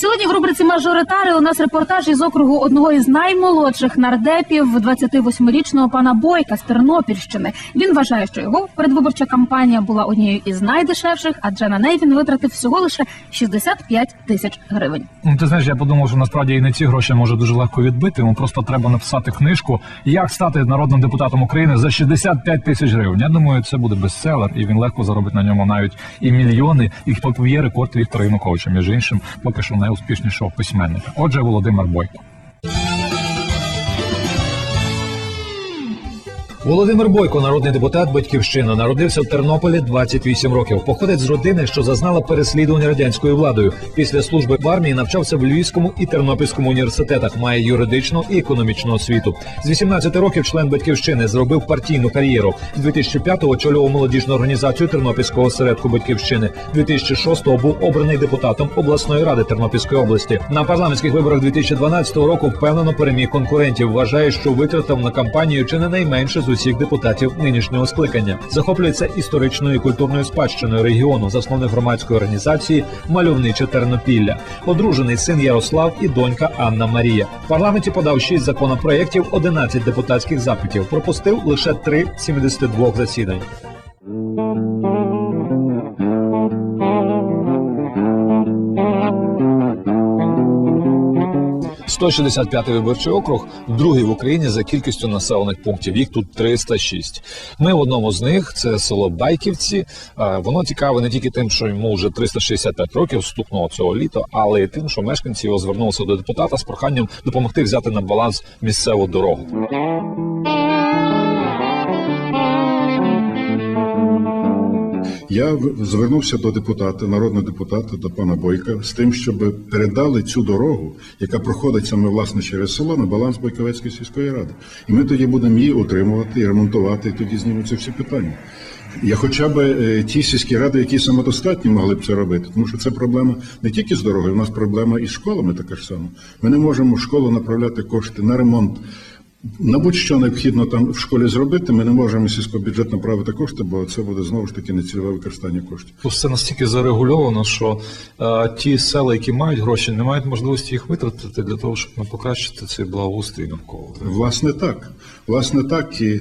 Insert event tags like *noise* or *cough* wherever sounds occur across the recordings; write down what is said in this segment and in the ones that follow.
Сьогодні в рубриці Мажоритари у нас репортаж із округу одного із наймолодших нардепів 28-річного пана Бойка з Тернопільщини. Він вважає, що його передвиборча кампанія була однією із найдешевших, адже на неї він витратив всього лише 65 тисяч гривень. Ну, ти знаєш, я подумав, що насправді і не ці гроші може дуже легко відбити. Йому просто треба написати книжку, як стати народним депутатом України за 65 тисяч гривень. Я думаю, це буде бестселер, і він легко заробить на ньому навіть і мільйони. І поб'є рекорд Віктора Януковича, між іншим, поки що найуспішнішого письменника. Отже, Володимир Бойко. Володимир Бойко, народний депутат Батьківщина, народився в Тернополі 28 років. Походить з родини, що зазнала переслідування радянською владою. Після служби в армії навчався в Львівському і Тернопільському університетах. Має юридичну і економічну освіту. З 18 років член батьківщини зробив партійну кар'єру. З 2005-го очолював молодіжну організацію Тернопільського осередку Батьківщини. 2006-го був обраний депутатом обласної ради Тернопільської області. На парламентських виборах 2012 року впевнено переміг конкурентів. Вважає, що витратив на кампанію чи не найменше усіх депутатів нинішнього скликання. Захоплюється історичною і культурною спадщиною регіону, засновник громадської організації Мальовниче Тернопілля, одружений син Ярослав і донька Анна Марія. В парламенті подав 6 законопроєктів, 11 депутатських запитів. Пропустив лише 3 з 72 засідань. 165 виборчий округ, другий в Україні за кількістю населених пунктів. Їх тут 306. Ми в одному з них це село Байківці. Е, Воно цікаве не тільки тим, що йому вже 365 років стукнуло цього літа, але й тим, що мешканці його звернулися до депутата з проханням допомогти взяти на баланс місцеву дорогу. Я звернувся до депутата, народного депутата, до пана Бойка, з тим, щоб передали цю дорогу, яка проходить саме власне через село, на баланс Бойковецької сільської ради. І ми тоді будемо її утримувати і ремонтувати, і тоді знімуться всі питання. Я хоча б е, ті сільські ради, які самодостатні, могли б це робити, тому що це проблема не тільки з дорогою, у нас проблема із школами така ж сама. Ми не можемо в школу направляти кошти на ремонт. На будь-що необхідно там в школі зробити, ми не можемо сільського бюджету направити кошти, бо це буде знову ж таки нецільове використання коштів. Все настільки зарегульовано, що е, ті села, які мають гроші, не мають можливості їх витратити для того, щоб ну, покращити цей благоустрій навколо. Власне так. Власне так. І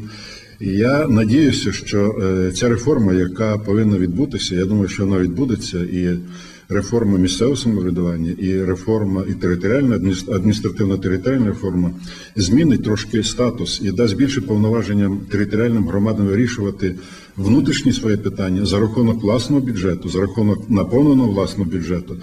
я надіюся, що е, ця реформа, яка повинна відбутися, я думаю, що вона відбудеться, і реформа місцевого самоврядування, і реформа, і територіальна адміністр- адміністративно-територіальна реформа змінить трошки статус і дасть більше повноваження територіальним громадам вирішувати внутрішні свої питання за рахунок власного бюджету, за рахунок наповненого власного бюджету.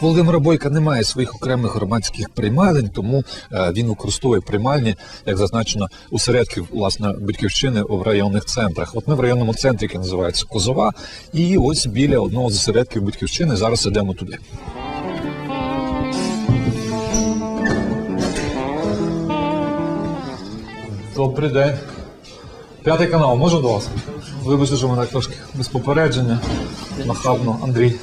Володимира Бойка немає своїх окремих громадських приймалень, тому е, він використовує приймальні, як зазначено, осередків власне батьківщини в районних центрах. От ми в районному центрі, який називається Козова, і ось біля одного з осередків батьківщини зараз ідемо туди. Добрий день. П'ятий канал, можу до вас? Вибачте, що мене трошки без попередження. Нахабно, Андрій.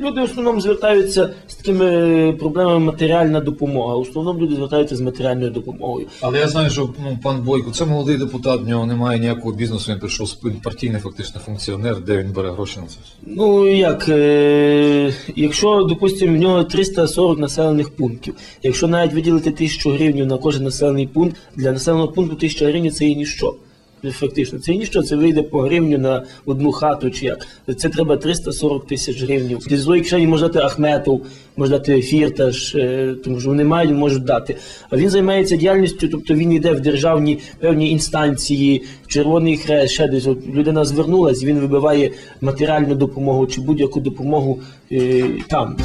Люди в основному звертаються з такими проблемами матеріальна допомога. В основному люди звертаються з матеріальною допомогою. Але я знаю, що ну, пан Бойко, це молодий депутат, в нього немає ніякого бізнесу, він прийшов партійний фактично функціонер, де він бере гроші на це. Ну як, е- якщо, допустимо, в нього 340 населених пунктів, якщо навіть виділити 1000 гривень на кожен населений пункт, для населеного пункту 1000 гривень це є ніщо. Фактично, це ніщо, це вийде по гривню на одну хату чи як. Це треба 340 тисяч гривень. Зі своєї кишені може дати Ахметов, може дати Фірташ, е, тому що вони мають, можуть дати. А він займається діяльністю, тобто він йде в державні певні інстанції, Червоний Хрест, ще десь. От людина звернулась, він вибиває матеріальну допомогу чи будь-яку допомогу е, там.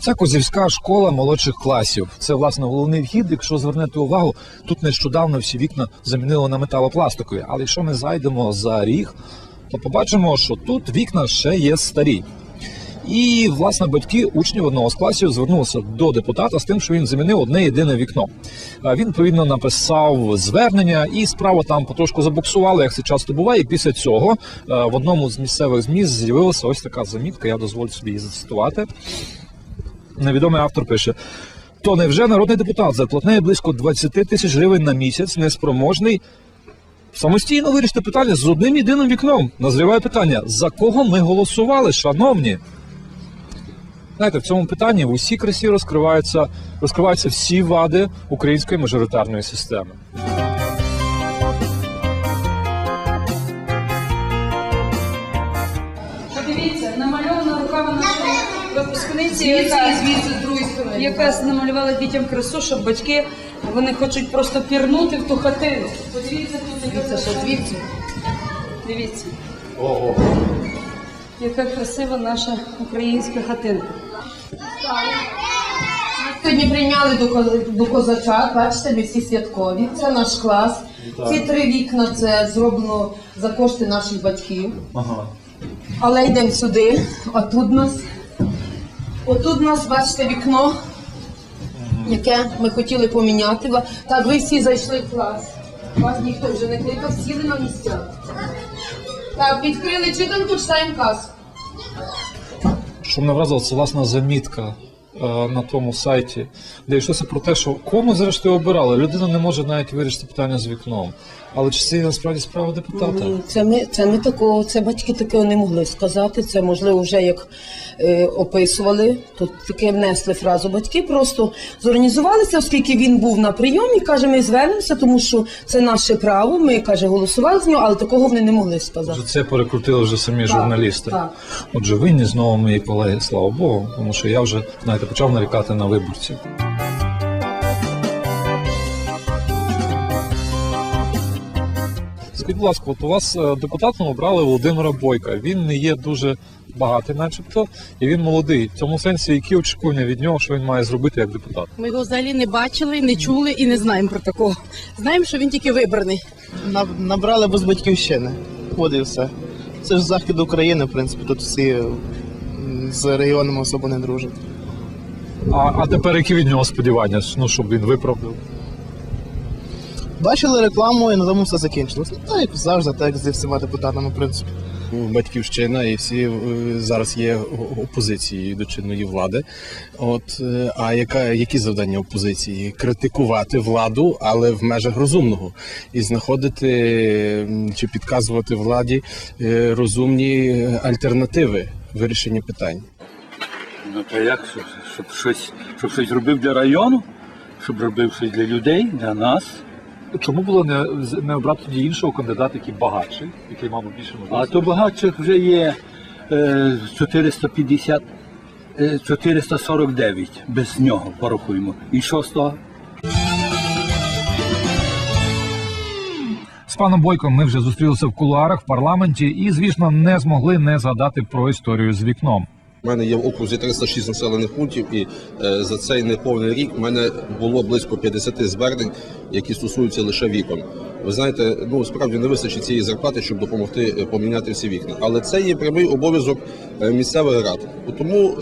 Це Козівська школа молодших класів. Це власне головний вхід. Якщо звернете увагу, тут нещодавно всі вікна замінили на металопластикові. Але якщо ми зайдемо за ріг, то побачимо, що тут вікна ще є старі. І власне батьки учнів одного з класів звернулися до депутата з тим, що він замінив одне єдине вікно. Він відповідно написав звернення, і справа там потрошку забуксувала, як це часто буває. І після цього е, в одному з місцевих змі з'явилася ось така замітка. Я дозволю собі її зацитувати. Невідомий автор пише. То невже народний депутат зарплатне близько 20 тисяч гривень на місяць, неспроможний самостійно вирішити питання з одним єдиним вікном? Назріває питання: за кого ми голосували, шановні? Знаєте, в цьому питанні в усій красі розкриваються, розкриваються всі вади української мажоритарної системи. Випускниці, яка, яка намалювала дітям красу, щоб батьки вони хочуть просто пірнути в ту хатину. Подивіться тут, яка краса. Дивіться. Дивіться. Ого. Яка красива наша українська хатинка. Сьогодні прийняли до, ко- до козачат, бачите, ми всі святкові. Це наш клас. Ці три вікна це зроблено за кошти наших батьків. Але йдемо сюди. Отут нас. Отут у нас, бачите, вікно, яке ми хотіли поміняти. Так, ви всі зайшли в клас. Вас ніхто вже не кликав, сіли на місця. Так, відкрили читанку, читаємо казку. Що мене вразило, це власна замітка на тому сайті, де йшлося про те, що кому зрештою обирали. Людина не може навіть вирішити питання з вікном. Але чи це насправді справа депутата? Це ми, це ми такого, це батьки такого не могли сказати. Це можливо вже як е, описували, тут таке внесли фразу. Батьки просто зорганізувалися, оскільки він був на прийомі, каже, ми звернемося, тому що це наше право. Ми каже, голосували з нього, але такого вони не могли сказати. Вже це перекрутили вже самі журналісти. так. Отже, винні знову мої колеги, слава Богу, тому що я вже знаєте почав нарікати на виборців. Скажіть, будь ласка, от у вас е, депутатом обрали Володимира Бойка. Він не є дуже багатий, начебто, і він молодий. В цьому сенсі, які очікування від нього, що він має зробити як депутат? Ми його взагалі не бачили, не чули і не знаємо про такого. Знаємо, що він тільки вибраний. Набрали без батьківщини. От і все. Це ж захід України, в принципі, тут всі з регіонами особо не дружать. А, а тепер які від нього сподівання? Ну, щоб він виправдав? Бачили рекламу і на тому все закінчилось. Ну, як завжди, так як зі всіма депутатами, в принципі. батьківщина, і всі е, зараз є опозицією до чинної влади. От е, а яка які завдання опозиції? Критикувати владу, але в межах розумного, і знаходити чи підказувати владі е, розумні альтернативи вирішення питань. Ну то як, щоб, щоб щось, щоб щось робив для району, щоб робив щось для людей, для нас. Чому було не, не обрати тоді іншого кандидата, який багатший, який мав більше А то багатших вже є е, 450, е, 449 без нього порахуємо. І що з того? З паном Бойком ми вже зустрілися в кулуарах в парламенті і, звісно, не змогли не згадати про історію з вікном. У мене є в окрузі 306 населених пунктів, і е, за цей неповний рік в мене було близько 50 звернень, які стосуються лише вікон. Ви знаєте, ну справді не вистачить цієї зарплати, щоб допомогти е, поміняти всі вікна. Але це є прямий обов'язок е, місцевих рад. Тому,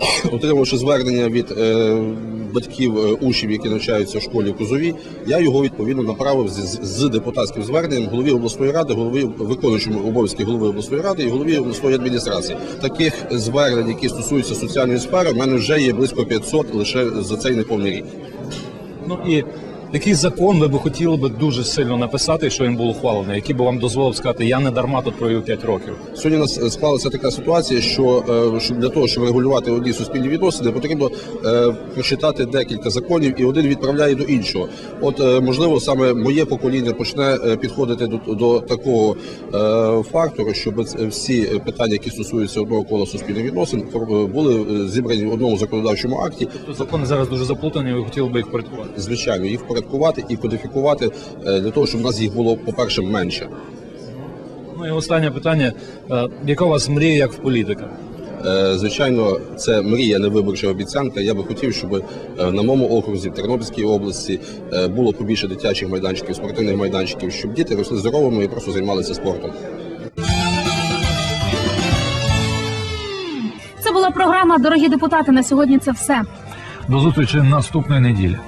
*coughs* отримавши звернення від е, батьків е, учнів, які навчаються в школі Кузові, я його відповідно направив з- з депутатським зверненням голові обласної ради, голові виконуючому обов'язки голови обласної ради і голові обласної адміністрації. Таких звернень, які стосуються соціальної сфери, в мене вже є близько 500 лише за цей неповний рік. Ну і який закон ви б хотіли би дуже сильно написати, що він був ухвалений, який би вам дозволив сказати, я не дарма тут провів 5 років. Сьогодні у нас е, склалася така ситуація, що е, щоб для того, щоб регулювати одні суспільні відносини, потрібно е, прочитати декілька законів, і один відправляє до іншого. От можливо, саме моє покоління почне підходити до, до такого фактору, щоб всі питання, які стосуються одного кола суспільних відносин, були зібрані в одному законодавчому акті. Тобто закони зараз дуже заплутані, ви хотіли би їх порядкувати. Звичайно, їх впорядкувати і кодифікувати е, для того, щоб у нас їх було, по-перше, менше. Ну і останнє питання: Е, яка у вас мрія як в політика? Е, Звичайно, це мрія, не виборча обіцянка. Я би хотів, щоб на моєму окрузі, в Тернопільській області, було побільше дитячих майданчиків, спортивних майданчиків, щоб діти росли здоровими і просто займалися спортом. Це була програма Дорогі депутати. На сьогодні це все. До зустрічі наступної неділі.